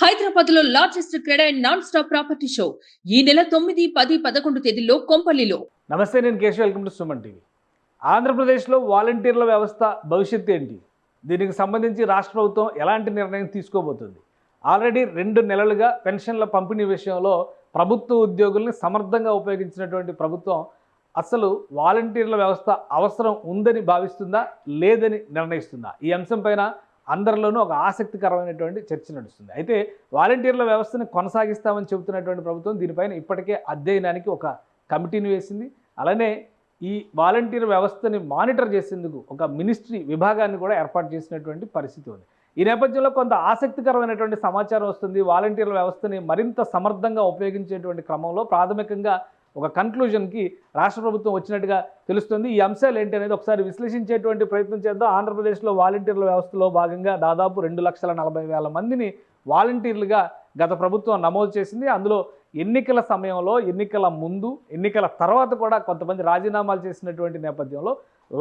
హైదరాబాద్లో largest cred and non stop property show. ఈ నెల తొమ్మిది పది పదకొండు తేదీల్లో కొంపల్లిలో. నమస్తే నేను Keshav. Welcome to Suman TV. ఆంధ్రప్రదేశ్లో వాలంటీర్ల వ్యవస్థ భవిష్యత్తు ఏంటి? దీనికి సంబంధించి రాష్ట్ర ప్రభుత్వం ఎలాంటి నిర్ణయం తీసుకోబోతుంది? ఆల్రెడీ రెండు నెలలుగా పెన్షన్ల పంపిణీ విషయంలో ప్రభుత్వ ఉద్యోగుల్ని సమర్థంగా ఉపయోగించినటువంటి ప్రభుత్వం అసలు వాలంటీర్ల వ్యవస్థ అవసరం ఉందని భావిస్తుందా లేదని నిర్ణయిస్తుందా? ఈ అంశం పైన అందరిలోనూ ఒక ఆసక్తికరమైనటువంటి చర్చ నడుస్తుంది. అయితే వాలంటీర్ల వ్యవస్థను కొనసాగిస్తామని చెబుతున్నటువంటి ప్రభుత్వం దీనిపైన ఇప్పటికే అధ్యయనానికి ఒక కమిటీని వేసింది. అలానే ఈ వాలంటీర్ వ్యవస్థని మానిటర్ చేసేందుకు ఒక మినిస్ట్రీ విభాగాన్ని కూడా ఏర్పాటు చేసినటువంటి పరిస్థితి ఉంది. ఈ నేపథ్యంలో కొంత ఆసక్తికరమైనటువంటి సమాచారం వస్తుంది. వాలంటీర్ల వ్యవస్థని మరింత సమర్థంగా ఉపయోగించేటువంటి క్రమంలో ప్రాథమికంగా ఒక కన్క్లూజన్కి రాష్ట్ర ప్రభుత్వం వచ్చినట్టుగా తెలుస్తుంది. ఈ అంశాలు ఏంటి అనేది ఒకసారి విశ్లేషించేటువంటి ప్రయత్నం చేద్దాం. ఆంధ్రప్రదేశ్లో వాలంటీర్ల వ్యవస్థలో భాగంగా దాదాపు రెండు లక్షల నలభై వేల మందిని వాలంటీర్లుగా గత ప్రభుత్వం నమోదు చేసింది. అందులో ఎన్నికల సమయంలో ఎన్నికల ముందు ఎన్నికల తర్వాత కూడా కొంతమంది రాజీనామాలు చేసినటువంటి నేపథ్యంలో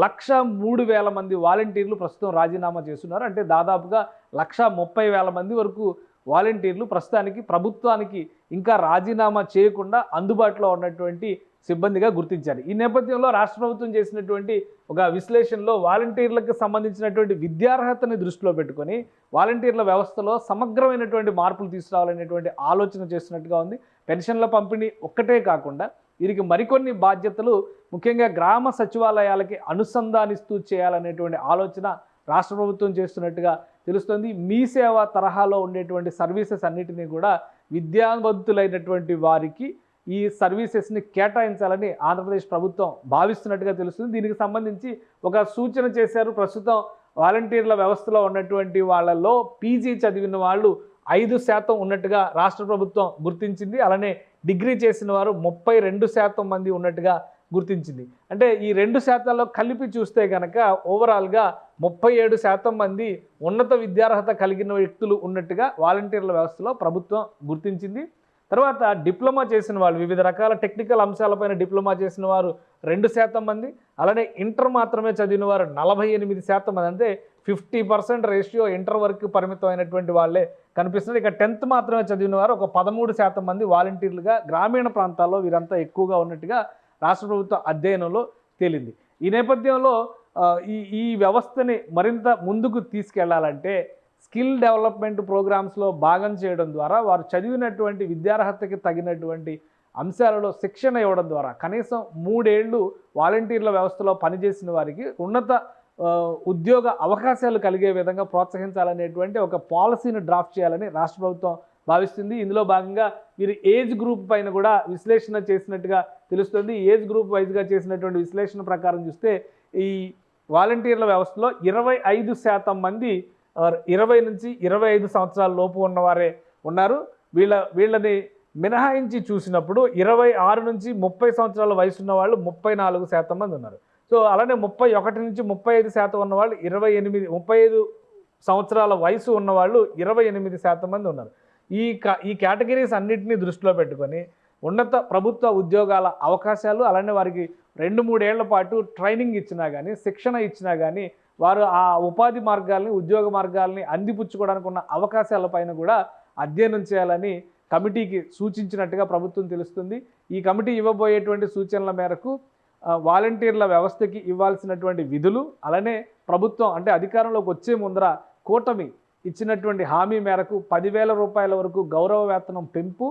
లక్ష మూడు వేల మంది వాలంటీర్లు ప్రస్తుతం రాజీనామా చేస్తున్నారు. అంటే దాదాపుగా లక్ష ముప్పై వేల మంది వరకు వాలంటీర్లు ప్రస్తుతానికి ప్రభుత్వానికి ఇంకా రాజీనామా చేయకుండా అందుబాటులో ఉన్నటువంటి సిబ్బందిగా గుర్తించారు. ఈ నేపథ్యంలో రాష్ట్ర ప్రభుత్వం చేసినటువంటి ఒక విశ్లేషణలో వాలంటీర్లకు సంబంధించినటువంటి విద్యార్హతని దృష్టిలో పెట్టుకొని వాలంటీర్ల వ్యవస్థలో సమగ్రమైనటువంటి మార్పులు తీసుకురావాలనేటువంటి ఆలోచన చేస్తున్నట్టుగా ఉంది. పెన్షన్ల పంపిణీ ఒక్కటే కాకుండా వీరికి మరికొన్ని బాధ్యతలు ముఖ్యంగా గ్రామ సచివాలయాలకి అనుసంధానిస్తూ చేయాలనేటువంటి ఆలోచన రాష్ట్ర ప్రభుత్వం చేస్తున్నట్టుగా తెలుస్తుంది. మీ సేవ తరహాలో ఉండేటువంటి సర్వీసెస్ అన్నిటినీ కూడా విద్యావంతులైనటువంటి వారికి ఈ సర్వీసెస్ని కేటాయించాలని ఆంధ్రప్రదేశ్ ప్రభుత్వం భావిస్తున్నట్టుగా తెలుస్తుంది. దీనికి సంబంధించి ఒక సూచన చేశారు. ప్రస్తుతం వాలంటీర్ల వ్యవస్థలో ఉన్నటువంటి వాళ్ళల్లో పీజీ చదివిన వాళ్ళు ఐదు శాతం ఉన్నట్టుగా రాష్ట్ర ప్రభుత్వం గుర్తించింది. అలానే డిగ్రీ చేసిన వారు ముప్పై రెండు శాతం మంది ఉన్నట్టుగా గుర్తించింది. అంటే ఈ రెండు శాతాల్లో కలిపి చూస్తే కనుక ఓవరాల్గా ముప్పై ఏడు శాతం మంది ఉన్నత విద్యార్హత కలిగిన వ్యక్తులు ఉన్నట్టుగా వాలంటీర్ల వ్యవస్థలో ప్రభుత్వం గుర్తించింది. తర్వాత డిప్లొమా చేసిన వాళ్ళు వివిధ రకాల టెక్నికల్ అంశాలపైన డిప్లొమా చేసిన వారు రెండు శాతం మంది. అలానే ఇంటర్ మాత్రమే చదివిన వారు నలభై ఎనిమిది శాతం మంది. అంటే ఫిఫ్టీ పర్సెంట్ రేషియో ఇంటర్ వరకు పరిమితమైనటువంటి వాళ్ళే కనిపిస్తుంది ఇక టెన్త్ మాత్రమే చదివిన వారు ఒక పదమూడు శాతం మంది వాలంటీర్లుగా గ్రామీణ ప్రాంతాల్లో వీరంతా ఎక్కువగా ఉన్నట్టుగా రాష్ట్ర ప్రభుత్వ అధ్యయనంలో తేలింది. ఈ నేపథ్యంలో ఈ ఈ వ్యవస్థని మరింత ముందుకు తీసుకెళ్ళాలంటే స్కిల్ డెవలప్మెంట్ ప్రోగ్రామ్స్లో భాగం చేయడం ద్వారా వారు చదివినటువంటి విద్యార్హతకి తగినటువంటి అంశాలలో శిక్షణ ఇవ్వడం ద్వారా కనీసం మూడేళ్ళు వాలంటీర్ల వ్యవస్థలో పనిచేసిన వారికి ఉన్నత ఉద్యోగ అవకాశాలు కలిగే విధంగా ప్రోత్సహించాలనేటువంటి ఒక పాలసీని డ్రాఫ్ట్ చేయాలని రాష్ట్ర ప్రభుత్వం భావిస్తుంది. ఇందులో భాగంగా మీరు ఏజ్ గ్రూప్ పైన కూడా విశ్లేషణ చేసినట్టుగా తెలుస్తుంది. ఏజ్ గ్రూప్ వైజ్గా చేసినటువంటి విశ్లేషణ ప్రకారం చూస్తే ఈ వాలంటీర్ల వ్యవస్థలో ఇరవై ఐదు శాతం మంది ఇరవై నుంచి ఇరవై ఐదు సంవత్సరాల లోపు ఉన్నవారే ఉన్నారు. వీళ్ళ వీళ్ళని మినహాయించి చూసినప్పుడు ఇరవై ఆరు నుంచి ముప్పై సంవత్సరాల వయసు ఉన్న వాళ్ళు ముప్పై నాలుగు శాతం మంది ఉన్నారు. సో అలానే ముప్పై ఒకటి నుంచి ముప్పై ఐదు శాతం ఉన్నవాళ్ళు ఇరవై ఎనిమిది ముప్పై ఐదు సంవత్సరాల వయసు ఉన్నవాళ్ళు ఇరవై ఎనిమిది శాతం మంది ఉన్నారు. ఈ ఈ కేటగిరీస్ అన్నింటినీ దృష్టిలో పెట్టుకొని ఉన్నత ప్రభుత్వ ఉద్యోగాల అవకాశాలు అలానే వారికి రెండు మూడేళ్ళ పాటు ట్రైనింగ్ ఇచ్చినా కానీ శిక్షణ ఇచ్చినా కానీ వారు ఆ ఉపాధి మార్గాల్ని ఉద్యోగ మార్గాల్ని అందిపుచ్చుకోవడానికి ఉన్న అవకాశాలపైన కూడా అధ్యయనం చేయాలని కమిటీకి సూచించినట్టుగా ప్రభుత్వం తెలుస్తుంది. ఈ కమిటీ ఇవ్వబోయేటువంటి సూచనల మేరకు వాలంటీర్ల వ్యవస్థకి ఇవ్వాల్సినటువంటి విధులు అలానే ప్రభుత్వం అంటే అధికారంలోకి వచ్చే ముందర కూటమి ఇచ్చినటువంటి హామీ మేరకు పదివేల రూపాయల వరకు గౌరవ వేతనం పెంపు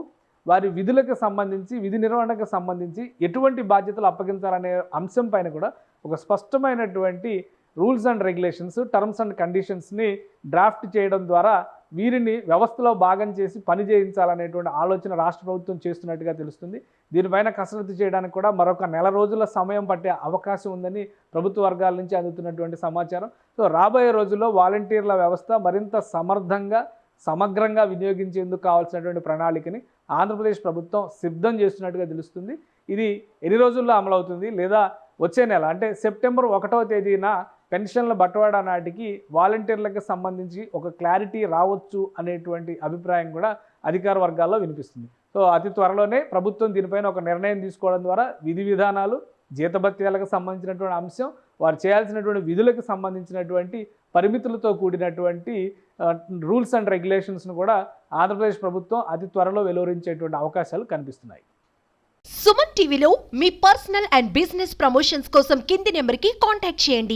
వారి విధులకు సంబంధించి విధి నిర్వహణకు సంబంధించి ఎటువంటి బాధ్యతలు అప్పగించాలనే అంశం పైన కూడా ఒక స్పష్టమైనటువంటి rules and regulations terms and కండిషన్స్ని draft చేయడం ద్వారా వీరిని వ్యవస్థలో భాగం చేసి పని చేయించాలనేటువంటి ఆలోచన రాష్ట్ర ప్రభుత్వం చేస్తున్నట్టుగా తెలుస్తుంది. దీనిపైన కసరత్తు చేయడానికి కూడా మరొక నెల రోజుల సమయం పట్టే అవకాశం ఉందని ప్రభుత్వ వర్గాల నుంచి అందుతున్నటువంటి సమాచారం. సో రాబోయే రోజుల్లో వాలంటీర్ల వ్యవస్థ మరింత సమర్థంగా సమగ్రంగా వినియోగించేందుకు కావాల్సినటువంటి ప్రణాళికని ఆంధ్రప్రదేశ్ ప్రభుత్వం సిద్ధం చేస్తున్నట్టుగా తెలుస్తుంది. ఇది ఎన్ని రోజుల్లో అమలవుతుంది లేదా వచ్చే నెల అంటే సెప్టెంబర్ ఒకటవ తేదీన పెన్షన్ల బట్వాడా నాటికి వాలంటీర్లకు సంబంధించి ఒక క్లారిటీ రావచ్చు అనేటువంటి అభిప్రాయం కూడా అధికార వర్గాల్లో వినిపిస్తుంది. సో అతి త్వరలోనే ప్రభుత్వం దీనిపైన ఒక నిర్ణయం తీసుకోవడం ద్వారా విధి విధానాలు జీతభత్యాలకు సంబంధించినటువంటి అంశం వారు చేయాల్సినటువంటి విధులకు సంబంధించినటువంటి పరిమితులతో కూడినటువంటి రూల్స్ అండ్ రెగ్యులేషన్స్ను కూడా ఆంధ్రప్రదేశ్ ప్రభుత్వం అతి త్వరలో వెలువరించేటువంటి అవకాశాలు కనిపిస్తున్నాయి. సుమన్ టీవీలో మీ పర్సనల్ అండ్ బిజినెస్ ప్రమోషన్స్ కోసం కింది నెంబర్కి కాంటాక్ట్ చేయండి.